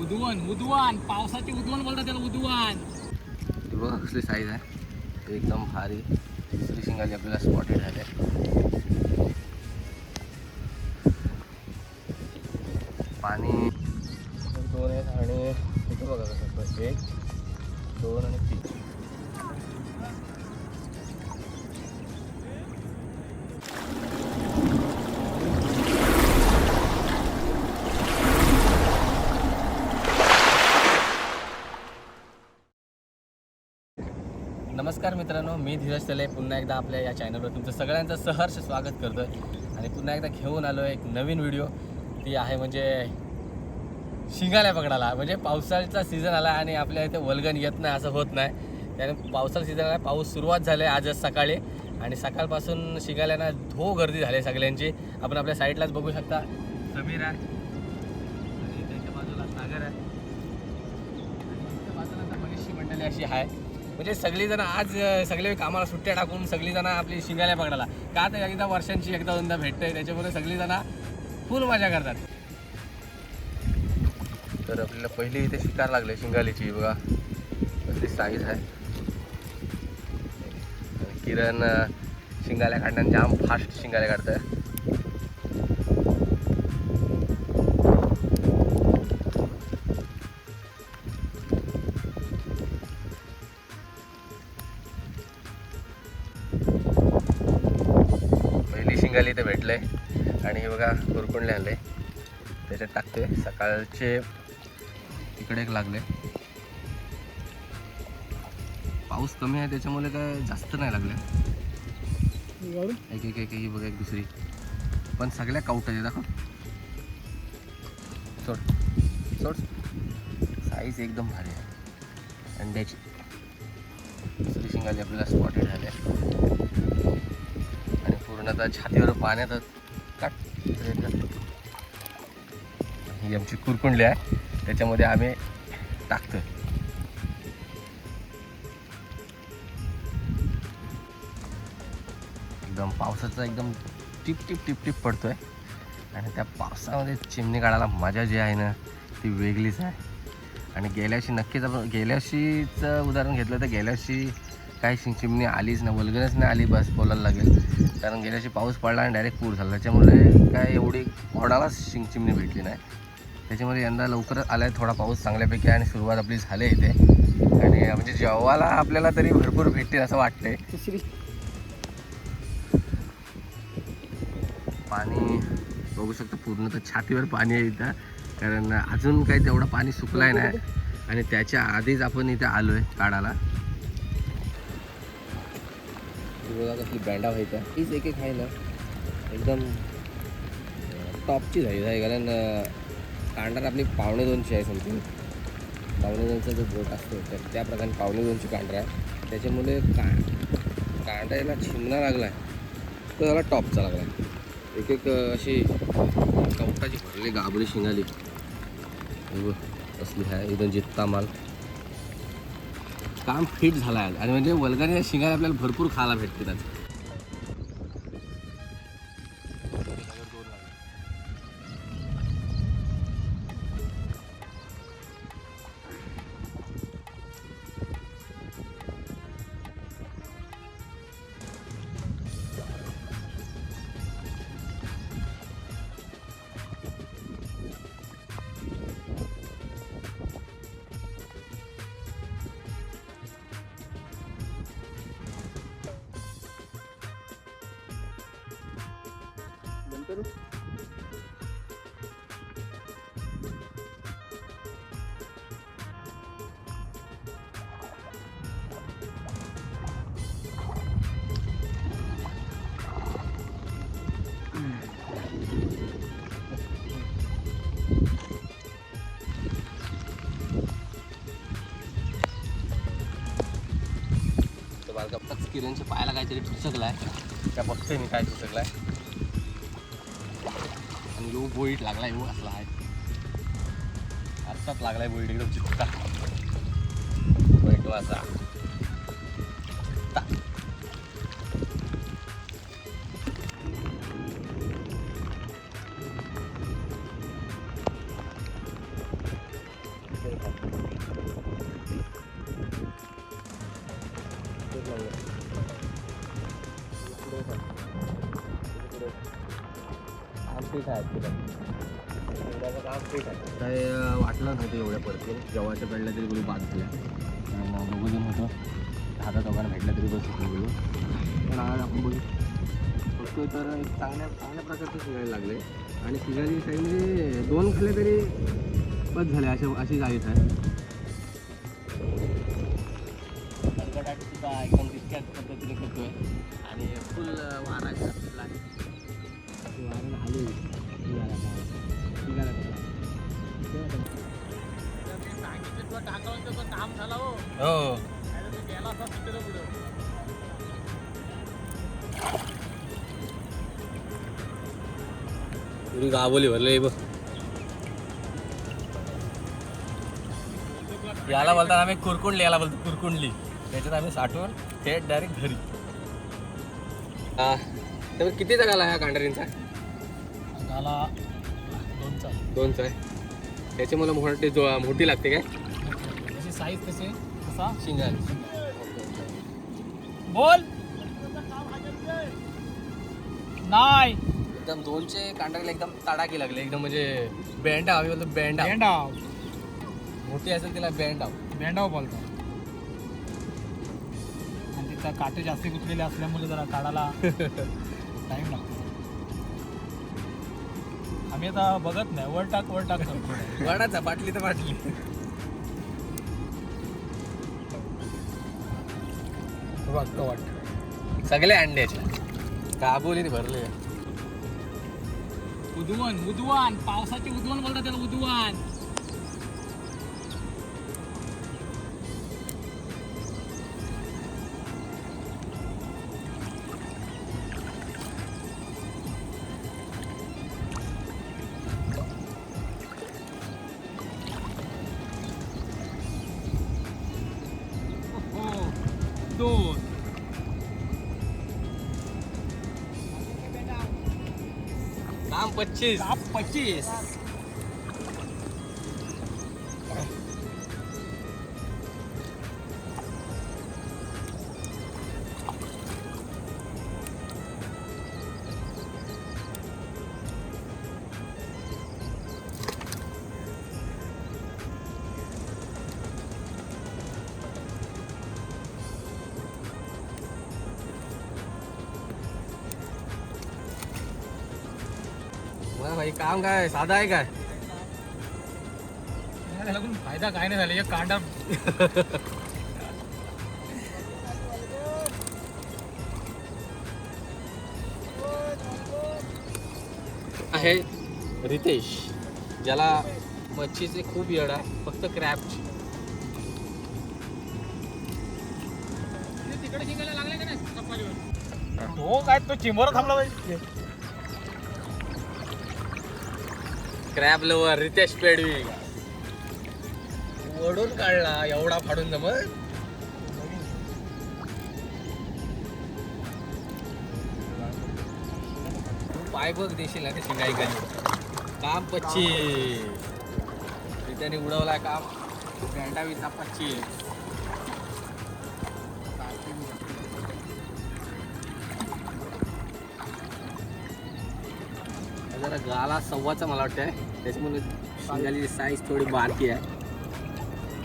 उदवान उदवान पावसाचे उदवान बोलतात त्याला उदवान ती बघा कसली साईज आहे? एकदम भारी. दुसरी शिंगाली आपल्याला स्पॉटेड झाले पाणी. दोन आहेत आणि इथं बघा कसं एक दोन आणि तीन. नमस्कार मित्रांनो मी धीरज तले पुन्हा एकदा आपल्या या चॅनलवर तुमचं सगळ्यांचं सहर्ष स्वागत करतो आहे आणि पुन्हा एकदा घेऊन आलो एक नवीन व्हिडिओ ती आहे म्हणजे शिंगाल्या पकडायला. म्हणजे पावसाळ्याचा सीझन आला आणि आपल्या इथे वलगण येत नाही असं होत नाही. त्याने पावसाळा सीझन आला पाऊस सुरुवात झाली आजच सकाळी. आणि सकाळपासून शिंगाल्यांना धो गर्दी झाली सगळ्यांची. आपण आपल्या साईडलाच बघू शकता. समीर आहे. आणि त्याच्या बाजूला सागर आहे. आणि बाजूला आता मंडळी अशी आहे. म्हणजे सगळेजण आज सगळे कामाला सुट्ट्या टाकून सगळीजण आपली शिंगाल्या पकडायला. का तर एकदा वर्षांची एकदा दोनदा भेटते त्याच्यामुळे सगळीजण फुल मजा करतात. तर आपल्याला पहिली इथे शिकार लागले शिंगालीची बघा. कसली साईज आहे. किरण शिंगाल्या काढण्यात जाम फास्ट शिंगाल्या काढतंय. इथे भेटले. आणि हे बघा कुरकुंडले आणले. त्याच्यात टाकते. सकाळचे इकडे एक लागले. पाऊस कमी आहे त्याच्यामुळे काय जास्त नाही लागले. एक एक एक ही बघा एक दुसरी. पण सगळ्या काउट आहे दाखव. सोड. सोड. साईज एकदम भारी आहे. अंड्याची दुसरी शिंगाली आपल्याला स्पॉटेड झाली आहे. आणि छातीवर पाण्यात काट ही आमची कुरकुंडली आहे. त्याच्यामध्ये आम्ही टाकतो एकदम पावसाचा एकदम टिप टिप टिप टिप पडतोय. आणि त्या पावसामध्ये चिमणी काढायला मजा जी आहे ना ती वेगळीच आहे. आणि गेल्या वर्षी नक्कीच आपण गेल्या वर्षीचं उदाहरण घेतलं तर गेल्या काय काही चिमणी आलीच ना वलगनच नाही आली बस बोलायला लागेल. कारण गेल्याशी पाऊस पडला आणि डायरेक्ट पूर झाला. त्याच्यामुळे काय एवढी कोणालाच शिंग चिमणी भेटली नाही. त्याच्यामुळे यंदा लवकर आला आहे थोडा पाऊस चांगल्यापैकी आणि सुरुवात आपली झाली आहे इथे. आणि म्हणजे जेव्हाला आपल्याला तरी भरपूर भेटतील असं वाटतंय. पाणी बघू शकता पूर्ण तर छातीवर पाणी आहे इथं. कारण अजून काही तेवढं पाणी सुकलाय नाही. आणि त्याच्या आधीच आपण इथे आलो आहे काढायला. बघा कसली बँडा व्हायचा हीच एक एक आहे ना एकदम टॉपची झाली आहे. कारण कांडार आपली पावणे दोनशे आहे समथिंग. पावणे दोनचा जो बोट असतो तर त्या प्रकारे पावणे दोनची कांडरा आहे. त्याच्यामुळे का कांडायला छिमणा लागला आहे तो त्याला टॉपचा लागला आहे एक एक अशी कवटाची भरली गाबडी शिंगाली. असली आहे. एकदम जित्ता माल. काम फिट झाला आहे. आणि म्हणजे वल्गाने शिंगाले आपल्याला भरपूर खायला भेटते त्याचं तर बालका किरणच्या पायाला काहीतरी ठुसकलाय त्या बघतोय मी काय ठुसकलाय यो बोईट लागलाय यो असला आहे. आत्ताच लागलाय बोईट एकदम चित्ता बोईट वाचा आहे आहे. काय वाटलं नव्हतं एवढ्या पडतील जेव्हाच्या पडल्या तरी गुरु बाद झाल्या दोघं जण होतं. हातात दोघांना भेटला तरी बस होतो गुरु पण आज आपण बघू बघतोय तर एक चांगल्या चांगल्या प्रकारचं शिकायला लागले. आणि शिकायची काही म्हणजे दोन खाल्ले तरी बस झाले अशा अशी जागीच आहे. सुद्धा एकदम तितक्याच पद्धतीने करतोय. आणि फुल वारा सुटला वारा आले काम झालं हो. गेला पुरी गावली भरले बघ. याला बोलतात आम्ही कुरकुंडली याला बोलतो कुरकुंडली. त्याच्यात आम्ही साठवून थेट डायरेक्ट घरी. हा. किती जगाला ह्या कांढरींचा? झाला दोनचा. दोनचा आहे. त्याची मला मोठी जो मोठी लागते काय? त्याची साईज आहे? कसा? शिंगाल. बोल. नाही. एकदम दोनचे कांढरीला एकदम तडाकी लागले. एकदम म्हणजे बँडा आम्ही बोलतो बँडा बेंडाव मोठी असेल तिला बँडा बेंडाव बोलतात आणि तिचा काटे जास्त गुंतलेले असल्यामुळे जरा काढायला टाइम लागतो. आम्ही आता बघत नाही. वर टाक वर टाक करतो. वडाचा बाटली तर बाटली. वाटतं वाटतं. सगळे अंड्याचे काबोलीने भरले. उदवान उदवान पावसाचे उदवान बोलतात त्याला उदवान दोन. काम पच्चीस. पच्चीस. भाई काम काय? साधा आहे काय? त्याला पण फायदा काय नाही झाला एक कांडा. आहे रितेश ज्याला मच्छीचे खूप येड आहे फक्त क्रॅबची तिकडे शिकायला लागले का नाही? कपालीवर तो काय तो चिंबर थांबला पाहिजे. क्रॅब लवर रितेश पेडवी ओढून काढला एवढा फाडून जमत तू पाय बघ देशील ना ते शिंगाई काम पच्ची त्याने उडवलाय काम. बँडावीचा पच्ची जरा गाला सव्वाचा मला वाटतंय. त्याच्यामुळे शिंगालीची साईज थोडी बारकी आहे.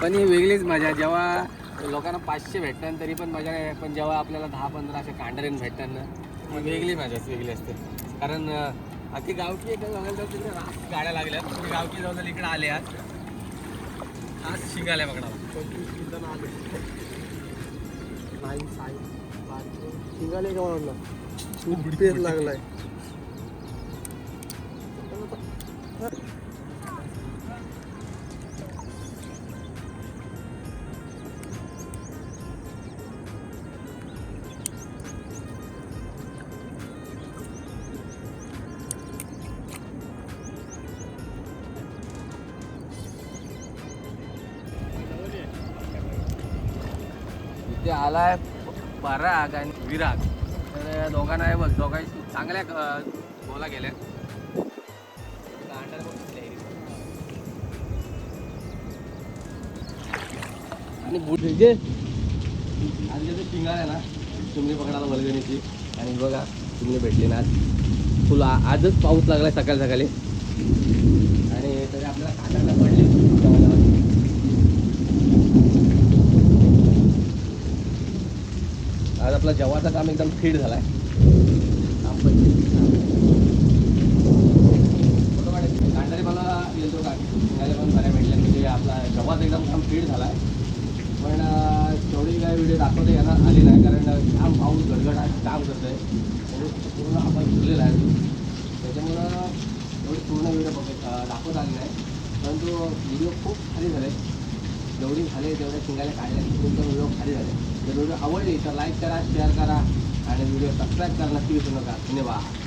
पण ही वेगळीच मजा जेव्हा लोकांना पाचशे भेटतात तरी पण मजा नाही. पण जेव्हा आपल्याला दहा पंधरा असे कांडरेन भेटतात ना मग वेगळी मजाच वेगळी असते. कारण अं, अख्खी गावठी एकदा बघायला जाऊ तिकडे रास्त गाड्या लागल्या तुम्ही गावठी जाऊ इकडे आले आज आज शिंगाल्या बघणार शिंगाले का म्हणलं पेर लागलाय. इथे आलाय पराग आणि विराग. तर दोघांना आहे बघ दोघांशी चांगल्या बोला गेल्या. आणि बुट जे आणि जे पिंगाळ आहे ना तुम्ही पकडायला वलगणीची आणि बघा चिमणी भेटली ना तुला आजच पाऊस लागलाय सकाळी सकाळी. आणि तरी आपल्याला काटायला पडले. आज आपला जेव्हाचं काम एकदम फिट झालाय काम पण फोटो काढ काढणारे मला गेलो का शिंगाले पण बऱ्या भेटल्या म्हणजे आपला जेव्हाच एकदम काम फिट झालाय पण अं, तेवढी काय व्हिडिओ दाखवता येणार आली नाही काम पाऊस गडगडाट काम करतोय. आहे पूर्ण आपण फिरलेला आहे. त्याच्यामुळं एवढी पूर्ण व्हिडिओ बघत दाखवत दाखवता आली नाही परंतु व्हिडिओ खूप खाली झाले जेवढी झाले तेवढे शिंगाले काढले तुमचा व्हिडिओ खाली झाले जर व्हिडिओ आवडली तर लाईक करा शेअर करा. आणि व्हिडिओ सबस्क्राईब करा नक्की विसरू नका. धन्यवाद.